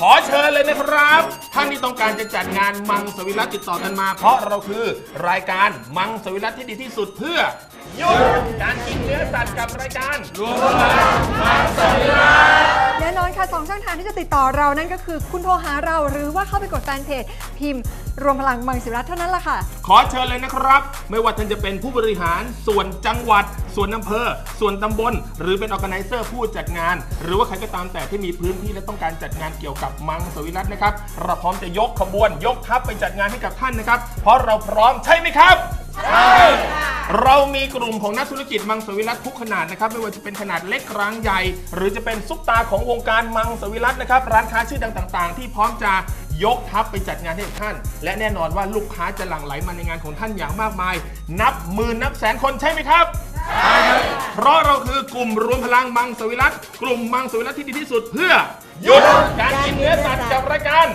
ขอเชิญเลยนะครับ ท่านที่ต้องการจะจัดงานมังสวิรัตติดต่อกันมา เพราะเราคือรายการมังสวิรัตที่ดีที่สุดเพื่อหยุดการกินเนื้อสัตว์กับรายการรวมแน่น องช่องทางที่จะติดต่อเรานั่นก็คือ คุณโทรหาเราหรือว่าเข้าไปกดแฟนเพจพิมพ์ รวมพลังมังสิรัตเท่านั้นละค่ะ ขอเชิญเลยนะครับ ไม่ว่าท่านจะเป็นผู้บริหารส่วนจังหวัด ส่วนอำเภอ ส่วนตำบล หรือเป็นออแกไนเซอร์ผู้จัดงาน หรือว่าใครก็ตามแต่ที่มีพื้นที่และต้องการจัดงานเกี่ยวกับมังสวิรัตนะครับเราพร้อมจะยกขบวนยกทัพไปจัดงานให้กับท่านนะครับ เพราะเราพร้อมใช่ไหมครับ ใช่ เรามีกลุ่มของนักธุรกิจมังสวิรัตทุกขนาดนะครับไม่ว่าจะเป็นขนาดเล็กกลางใหญ่ หรือจะเป็นซุปตาของวงการมังสวิรัตนะครับร้านค้าชื่อดังต่างๆ ที่พร้อมจะยกทัพไปจัดงานให้กับท่าน และแน่นอนว่าลูกค้าจะหลั่งไหลมาในงานของท่านอย่างมากมาย นับหมื่นนับแสนคนใช่ไหมครับใช่เพราะเราคือกลุ่มรวมพลังมังสวิรัตกลุ่มมังสวิรัตที่ดีที่สุดเพื่อหยุดการกินเนื้อสัตว์กับรายการ